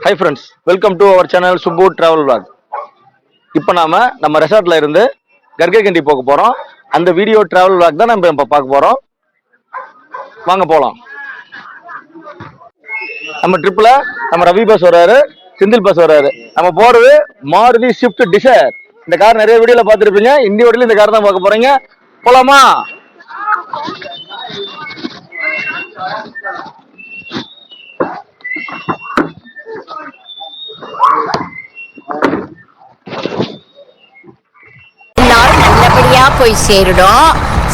Hi friends welcome to our channel Subbu travel vlog. இப்போ நாம நம்ம ரெசார்ட்ல இருந்து கர்கை கண்டி போக போறோம். அந்த வீடியோ டிராவல் vlog தான் நம்ம இப்போ பார்க்க போறோம். வாங்க போகலாம் நம்ம ட்ரிப்ல நம்ம ரவி பஸ் வர்றாரு செந்தில் பஸ் வர்றாரு. நம்ம போறது மாருதி ஷிஃப்ட் டிசைர் இந்த கார் நிறைய வீடியோல பார்த்துருப்பீங்க. இந்திய வீடியோல இந்த கார் தான் பார்க்க போறீங்க. போலாமா? போய் சேருடும்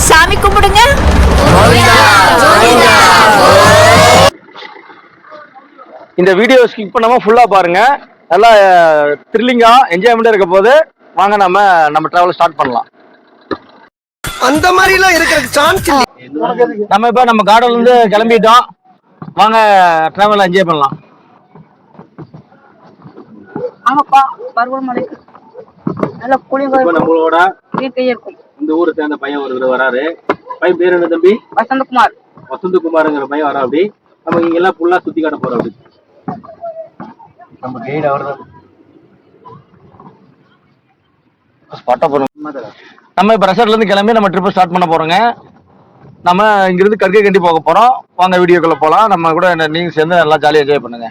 சாமி கும்பிடுங்க. இந்த வீடியோ ஸ்கிப் பண்ணாம ஃபுல்லா பாருங்க. நல்லா த்ரில்லிங்கா என்ஜாய்மெண்டா இருக்க போது வாங்க நம்ம நம்ம டிராவல் ஸ்டார்ட் பண்ணலாம். அந்த மாதிரி எல்லாம் இருக்கிறதுக்கு சான்ஸ் இல்லை நம்ம இப்ப நம்ம கார்டன்ல இருந்து கிளம்பிட்டோம். வாங்க டிராவல் என்ஜாய் பண்ணலாம். ஆமாப்பா பருவமழை. நல்ல இப்ப நம்மளோட இயற்கையா இருக்கும். இந்த ஊரை சேர்ந்த பையன் ஒரு வராரு. பையன் பேர் என்ன தம்பி? வசந்தகுமார். வசந்தகுமாருங்கிற பையன் வரா அப்படி. நம்ம இங்க எல்லாம் ஃபுல்லா சுத்தி காட்ட போறோம் அப்படி. நம்ம கைடு அவர் தான் ஸ்பாட்டா போறோம். நம்ம இப்ப ரெசார்ட்ல இருந்து கிளம்பி நம்ம ட்ரிப் ஸ்டார்ட் பண்ண போறோங்க. நம்ம இங்கிருந்து கற்கை கண்டி போக போறோம். வாங்க வீடியோக்குள்ள போலாம். நம்ம கூட என்ன- நீங்க சேர்ந்து நல்லா ஜாலியா என்ஜாய் பண்ணுங்க.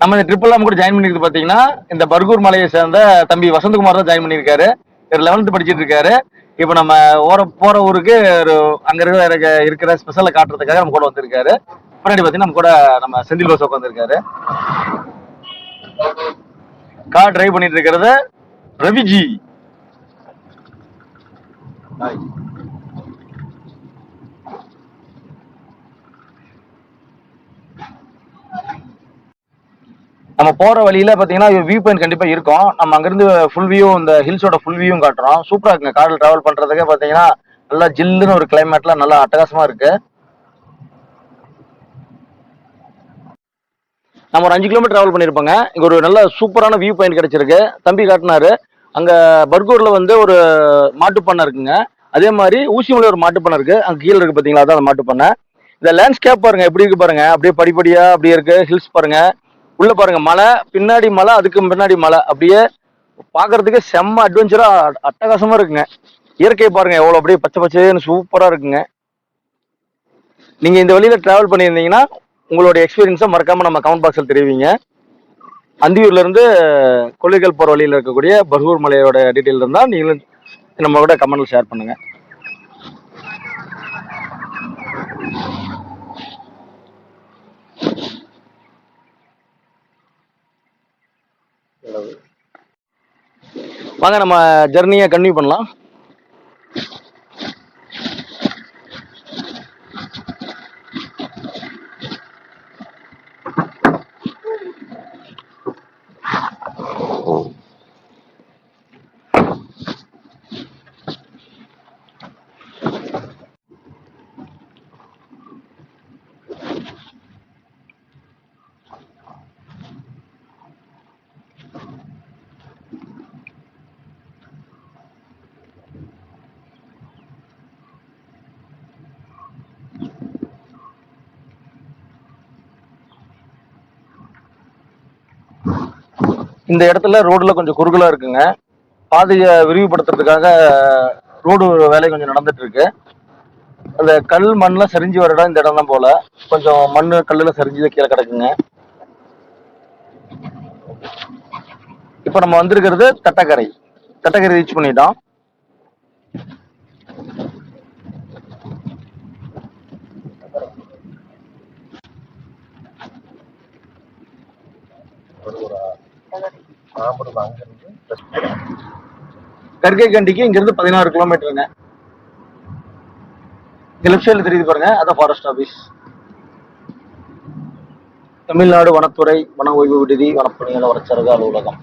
நம்ம இந்த ட்ரிப் கூட ஜாயின் பண்ணிருக்கு பார்த்தீங்கன்னா இந்த பர்கூர் மலையை சேர்ந்த தம்பி வசந்தகுமார் தான் ஜாயின் பண்ணியிருக்காரு இவர் லெவன்த்து படிச்சிட்டு இருக்காரு. இப்போ நம்ம ஓர போற ஊருக்கு ஒரு அங்க இருக்கிற இருக்க- இருக்கிற ஸ்பெஷலை காட்டுறதுக்காக நம்ம கூட வந்திருக்காரு. பின்னாடி பார்த்தீங்கன்னா நம்ம கூட நம்ம செந்தில் பஸ் உட்காந்துருக்காரு கார் டிரைவ் பண்ணிட்டு இருக்கிறது ரவிஜி. நம்ம போற வழியில பாத்தீங்கன்னா வியூ பாயிண்ட் கண்டிப்பா இருக்கும். நம்ம அங்கிருந்து ஃபுல் வியூ இந்த ஹில்ஸோட ஃபுல் வியூவும் காட்டுறோம். சூப்பரா இருக்குங்க. காரில் டிராவல் பண்றதுக்கே பாத்தீங்கன்னா நல்லா ஜில்லுன்னு ஒரு கிளைமேட்ல நல்லா அட்டகாசமா இருக்கு. நம்ம ஒரு அஞ்சு கிலோமீட்டர் டிராவல் பண்ணியிருப்போங்க இங்க ஒரு நல்ல சூப்பரான வியூ பாயிண்ட் கிடைச்சிருக்கு. தம்பி காட்டினாரு. அங்க பர்கூர்ல வந்து ஒரு மாட்டு பண்ணை இருக்குங்க. அதே மாதிரி ஊசிமலை ஒரு மாட்டு பண்ணை இருக்கு. அங்க கீழே இருக்கு பாத்தீங்களா? அதான் அந்த மாட்டு பண்ணை. இந்த லேண்ட்ஸ்கேப் பாருங்க. எப்படி இருக்கு பாருங்க. அப்படியே படிப்படியா அப்படியே இருக்கு. ஹில்ஸ் பாருங்க. உள்ள பாருங்க மலை பின்னாடி மலை அதுக்கு பின்னாடி மலை. அப்படியே பாக்குறதுக்கு செம்ம அட்வென்ச்சரா அட்டகாசமா இருக்குங்க. இயற்கையை பாருங்க எவ்வளவு அப்படியே பச்சை பச்சைன்னு சூப்பரா இருக்குங்க. நீங்க இந்த வழியில டிராவல் பண்ணியிருந்தீங்கன்னா உங்களோட எக்ஸ்பீரியன்ஸை மறக்காம நம்ம கமெண்ட் பாக்ஸில் தெரிவிங்க. அந்தியூர்ல இருந்து கொள்ளைகள் போற வழியில் இருக்கக்கூடிய பர்கூர் மலையோட டீட்டெயில் இருந்தால் நீங்களும் நம்ம கூட கமெண்ட்ல ஷேர் பண்ணுங்க. வாங்க நம்ம ஜெர்னியை கன்டினியூ பண்ணலாம். இந்த இடத்துல ரோடுல கொஞ்சம் குறுகலா இருக்குங்க. பாதையை விரிவுபடுத்துறதுக்காக ரோடு வேலை கொஞ்சம் நடந்துட்டு இருக்கு. அந்த கல் மண்ணில் சரிஞ்சு வர இடம் இந்த இடம் தான் போல. கொஞ்சம் மண்ணு கல்லுல சரிஞ்சு கீழே கிடக்குங்க. இப்போ நம்ம வந்திருக்கிறது தட்டக்கரை. தட்டக்கரை ரீச் பண்ணிட்டோம். கர்கை கண்டிக்கு இங்கிருந்து பதினாறு கிலோமீட்டருங்க. இங்க லெஃப்ட் சைடில் தெரியுது பாருங்க அதான் ஃபாரஸ்ட் ஆபீஸ் தமிழ்நாடு வனத்துறை வன ஓய்வு விடுதி வனப்பணியாளர் வனச்சரக அலுவலகம்.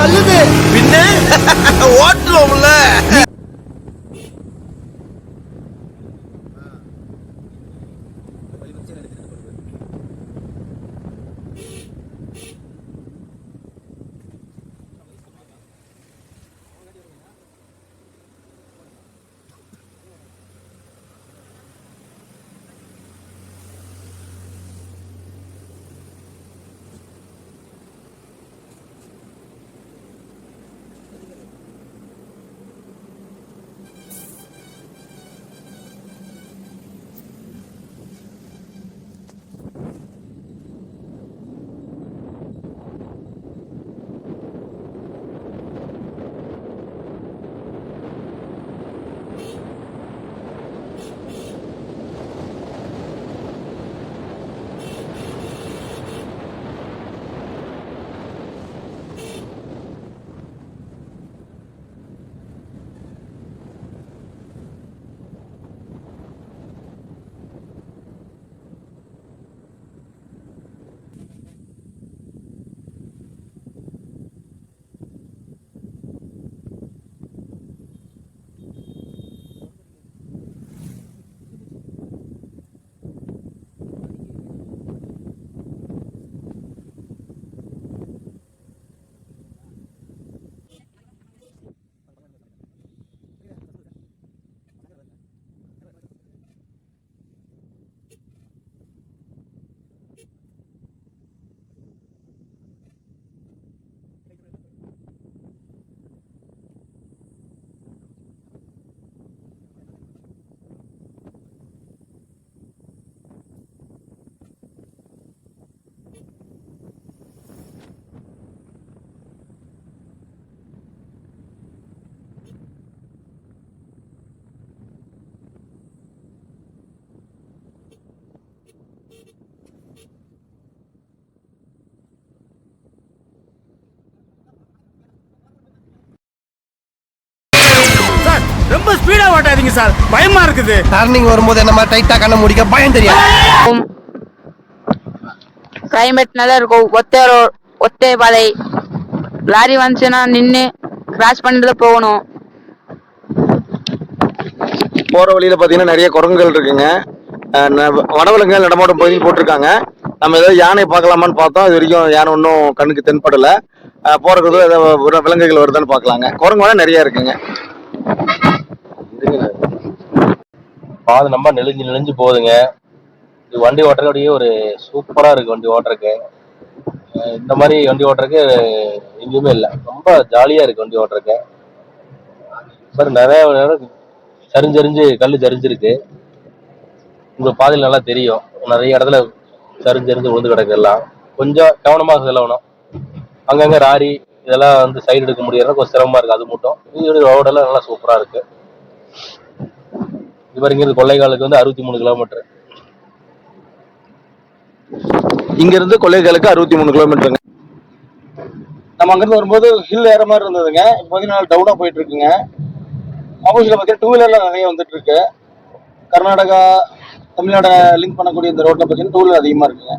அள்ளுது பின்ன? ஓட்டுவோம்ல ரொம்ப ஸ்பீடா ஓட்டாதீங்க சார் பயமா இருக்குது. டர்னிங் வரும்போது என்ன மாதிரி டைட்டா கண்ண முடிக்க பயம் தெரியும் கிளைமேட் நல்லா இருக்கும். ஒத்தை ரோட் ஒத்தை பாதை. லாரி வந்துச்சுன்னா நின்று கிராஸ் பண்ணிட்டு தான் போகணும். போற வழியில பாத்தீங்கன்னா நிறைய குரங்குகள் இருக்குங்க. வனவிலங்குகள் நடமாடும் பகுதியில் போட்டிருக்காங்க. நம்ம ஏதாவது யானை பார்க்கலாமான்னு பார்த்தோம். இது வரைக்கும் யானை ஒன்றும் கண்ணுக்கு தென்படல. அஹ் போறதுக்கு ஏதாவது விலங்குகள் வருதான்னு பார்க்கலாங்க. குரங்கு நிறைய இருக்குங்க. பாதை நம்ம நெளிஞ்சு நெளிஞ்சு போகுதுங்க. இது வண்டி ஓட்டுறதுடைய ஒரு சூப்பரா இருக்கு வண்டி ஓட்டுறதுக்கு. இந்த மாதிரி வண்டி ஓட்டுறதுக்கு எங்கேயுமே இல்லை. ரொம்ப ஜாலியா இருக்கு வண்டி ஓட்டுறதுக்கு. பாரு நிறைய இடம் சரிஞ்சரிஞ்சு கல் சரிஞ்சிருக்கு. உங்களுக்கு பாதையில் நல்லா தெரியும். நிறைய இடத்துல சரிஞ்சரிஞ்சு விழுந்து கிடக்கு எல்லாம். கொஞ்சம் கவனமாக செலவணும். அங்கங்கே ராரி இதெல்லாம் வந்து சைடு எடுக்க முடியறது கொஞ்சம் சிரமமா இருக்குது அது மட்டும். இது ரோடெல்லாம் நல்லா சூப்பராக இருக்குது இது இங்கிருந்து கொள்ளைக்காலுக்கு வந்து அறுபத்தி மூணு கிலோமீட்டர் இங்கிருந்து இருந்து அறுபத்தி மூணு கிலோமீட்டருங்க நம்ம அங்கிருந்து வரும்போது ஹில் ஏற மாதிரி இருந்ததுங்க. இப்போ பார்த்தீங்கன்னா டவுனாக போயிட்டு இருக்குங்க ஆப்போசிட்ல பார்த்தீங்கன்னா டூ வீலர்லாம் நிறைய வந்துட்டு இருக்கு கர்நாடகா தமிழ்நாடு லிங்க் பண்ணக்கூடிய இந்த ரோட்டில் பார்த்தீங்கன்னா டூ வீலர் அதிகமாக இருக்குங்க.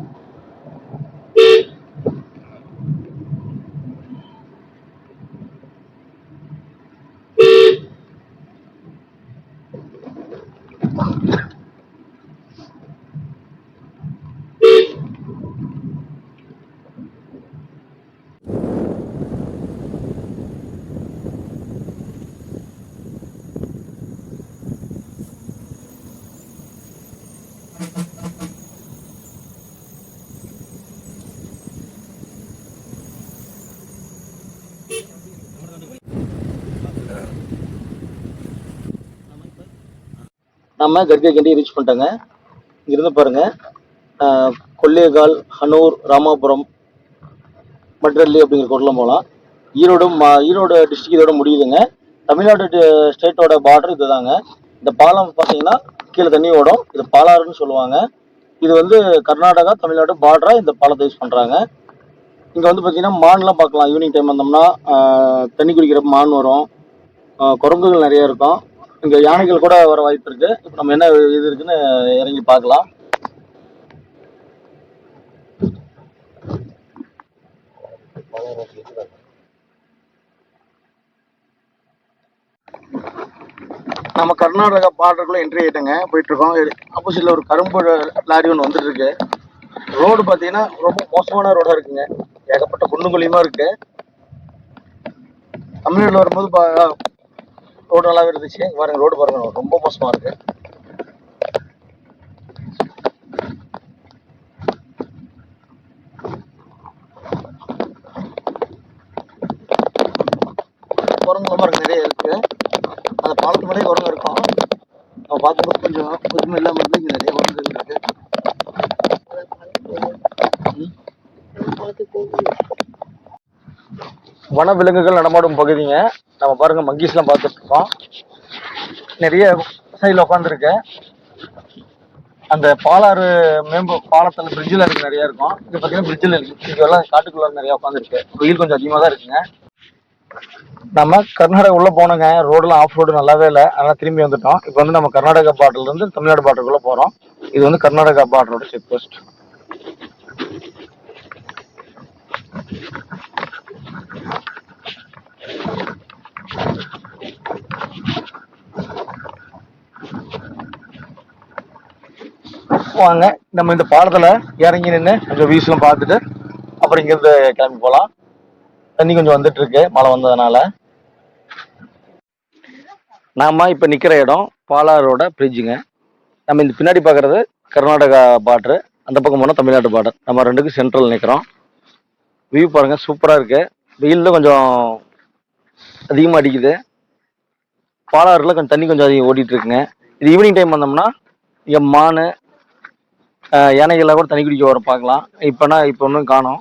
நம்ம கர்கை கண்டி ரீச் பண்ணிட்டோங்க. இங்கிருந்து பாருங்க. ஆஹ், ஹனூர் ராமாபுரம் மட்ரல்லி அப்படிங்கிற கோட்டில் போகலாம். ஈரோடு மா- ஈரோடு டிஸ்ட்ரிக் இதோட முடியுதுங்க. தமிழ்நாடு ஸ்டேட்டோட பார்டர் இதுதாங்க. இந்த பாலம் பார்த்தீங்கன்னா கீழே தண்ணி ஓடும். இது பாலாறுன்னு சொல்லுவாங்க. இது வந்து கர்நாடகா தமிழ்நாடு பார்டரா இந்த பாலத்தை யூஸ் பண்ணுறாங்க இங்கே வந்து பார்த்தீங்கன்னா மான்லாம் பார்க்கலாம் ஈவினிங் டைம் வந்தோம்னா தண்ணி குடிக்கிற மான் வரும். குரங்குகள் நிறைய இருக்கும். இங்கே யானைகள் கூட வர வாய்ப்பு இருக்கு. இப்போ நம்ம என்ன இது இருக்குன்னு இறங்கி பார்க்கலாம். நம்ம கர்நாடகா பார்டருக்குள்ள என்ட்ரி ஆயிட்டேங்க. போயிட்டு இருக்கோம். ஆப்போசிட்ல ஒரு கரும்பு லாரி ஒன்று வந்துட்டு இருக்கு. ரோடு பார்த்தீங்கன்னா ரொம்ப மோசமான ரோடா இருக்குங்க. ஏகப்பட்ட குண்டு குழியுமா இருக்கு. தமிழ்நாட்டில் வரும்போது ரோடு நல்லாவே இருந்துச்சு பாருங்க ரோடு பாருங்க ரொம்ப மோசமா இருக்கு. குரங்குலமா நிறைய இருக்கு. அந்த பாலத்து மேலே குரங்கு இருக்கும். நம்ம பார்க்கும்போது கொஞ்சம் புதுமை இல்லாமல் இருந்து இங்கே நிறைய குரங்குகள் இருக்கு. வன விலங்குகள் நடமாடும் பகுதிங்க. நம்ம பாருங்க மங்கீஸ்லாம் பார்த்துட்டு இருக்கோம் நிறைய சைடில் உட்காந்துருக்கு அந்த பாலாறு மேம்பு பாலத்தில் பிரிட்ஜில் இருக்கு நிறைய இருக்கும். இது பார்த்தீங்கன்னா பிரிட்ஜில் இருக்கு. இங்கே எல்லாம் காட்டுக்குள்ள நிறைய உட்காந்துருக்கு வெயில் கொஞ்சம் அதிகமாக தான் இருக்குங்க. நம்ம கர்நாடகா உள்ள போனோங்க. ரோடெல்லாம் ஆஃப் ரோடு நல்லாவே இல்லை. அதனால திரும்பி வந்துட்டோம். இப்போ வந்து நம்ம கர்நாடகா பார்டர்ல இருந்து தமிழ்நாடு பார்டருக்குள்ள போறோம். இது வந்து கர்நாடகா பார்டரோட செக் போஸ்ட் வாங்க நம்ம இந்த பாலத்துல இறங்கி நின்று கொஞ்சம் வியூஸ்லாம் பார்த்துட்டு அப்புறம் இங்கிருந்து கிளம்பி போகலாம் தண்ணி கொஞ்சம் வந்துட்டு இருக்கு மழை வந்ததுனால. நாம இப்ப நிக்கிற இடம் பாலாரோட பிரிட்ஜுங்க நம்ம இந்த பின்னாடி பார்க்குறது கர்நாடகா பார்டரு அந்த பக்கம் போனால் தமிழ்நாடு பார்டர் நம்ம ரெண்டுக்கும் சென்ட்ரல் நிற்கிறோம் வியூ பாருங்க சூப்பராக இருக்கு. வெயிலில் கொஞ்சம் அதிகமாக அடிக்குது. பாலாறுல கொஞ்சம் தண்ணி கொஞ்சம் அதிகம் ஓடிட்டு இருக்குங்க இது ஈவினிங் டைம் வந்தோம்னா இங்கே மான் யானைகள்லாம் கூட தண்ணி குடிக்க வர பார்க்கலாம். இப்போனா இப்போ ஒன்றும் காணோம்.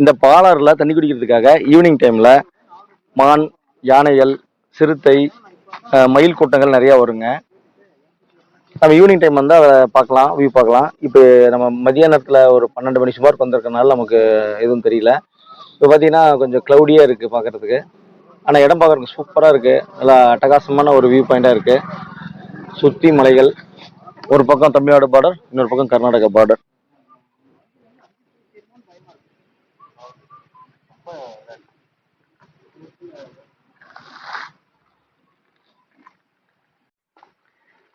இந்த பாலாறுல தண்ணி குடிக்கிறதுக்காக ஈவினிங் டைமில் மான் யானைகள் சிறுத்தை மயில் கூட்டங்கள் நிறையா வருங்க. நம்ம ஈவினிங் டைம் வந்து அதை பார்க்கலாம் வியூ பார்க்கலாம். இப்போ நம்ம மதியானத்தில் ஒரு பன்னெண்டு மணி சுமார் வந்திருக்கனால நமக்கு எதுவும் தெரியல. இப்போ பார்த்தீங்கன்னா கொஞ்சம் க்ளவுடியாக இருக்குது பார்க்கறதுக்கு. ஆனால் இடம் பார்க்கறதுக்கு சூப்பராக இருக்குது நல்லா அட்டகாசமான ஒரு வியூ பாயிண்ட்டாக இருக்குது சுற்றி மலைகள் ஒரு பக்கம் தமிழ்நாடு பார்டர் இன்னொரு பக்கம் கர்நாடகா பார்டர்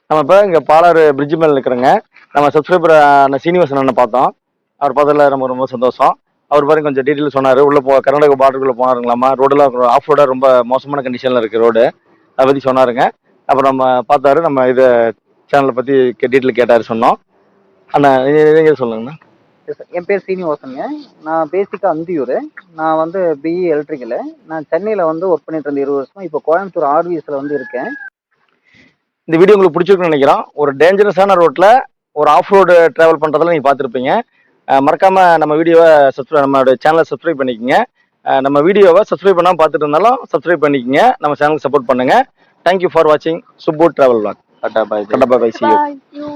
நம்ம இப்போ இங்கே பாலாறு பிரிட்ஜ் மேலே இருக்கிறோங்க. நம்ம சப்ஸ்கிரைபர் அண்ணன் சீனிவாசன் அண்ணன் பார்த்தோம். அவர் பார்த்ததுல நம்ம ரொம்ப சந்தோஷம். அவர் பாருங்க கொஞ்சம் டீட்டெயில் சொன்னார். உள்ளே போ கர்நாடகா பார்டருக்குள்ளே போனாருங்களாமா? ரோடெல்லாம் ஆஃப் ரோடாக ரொம்ப மோசமான கண்டிஷனில் இருக்குது ரோடு அதை பற்றி சொன்னாருங்க. அப்புறம் நம்ம பார்த்தாரு நம்ம இதை சேனலை பற்றி டீட்டெயில் கேட்டார் சொன்னோம். அண்ணா நீங்கள் சொல்லுங்கண்ணா. என் பேர் சீனிவாசனுங்க. நான் பேசிக்காக அந்தியூர். நான் வந்து பிஇ எலக்ட்ரிக்கலு நான் சென்னையில் வந்து ஒர்க் பண்ணிட்டு இருந்தேன் இருபது வருஷமா இப்போ கோயம்புத்தூர் ஆர்விஎஸ்ல வந்து இருக்கேன். இந்த வீடியோ உங்களுக்கு பிடிச்சிருக்குன்னு நினைக்கிறோம். ஒரு டேஞ்சரஸான ரோட்டில் ஒரு ஆஃப் ரோடு ட்ராவல் பண்ணுறதுல நீங்கள் பார்த்துருப்பீங்க. அஹ் மறக்காம நம்ம வீடியோவை சப்ஸ்கிரைப் நம்மளோட சேனலை சப்ஸ்கிரைப் பண்ணிக்கோங்க. நம்ம வீடியோவை சப்ஸ்கிரைப் பண்ணாமல் பார்த்துட்டு இருந்தாலும் சப்ஸ்கிரைப் பண்ணிக்கோங்க. நம்ம சேனலுக்கு சப்போர்ட் பண்ணுங்க. தேங்க்யூ ஃபார் வாட்சிங் Subbu travel vlog tata bye tata bye see you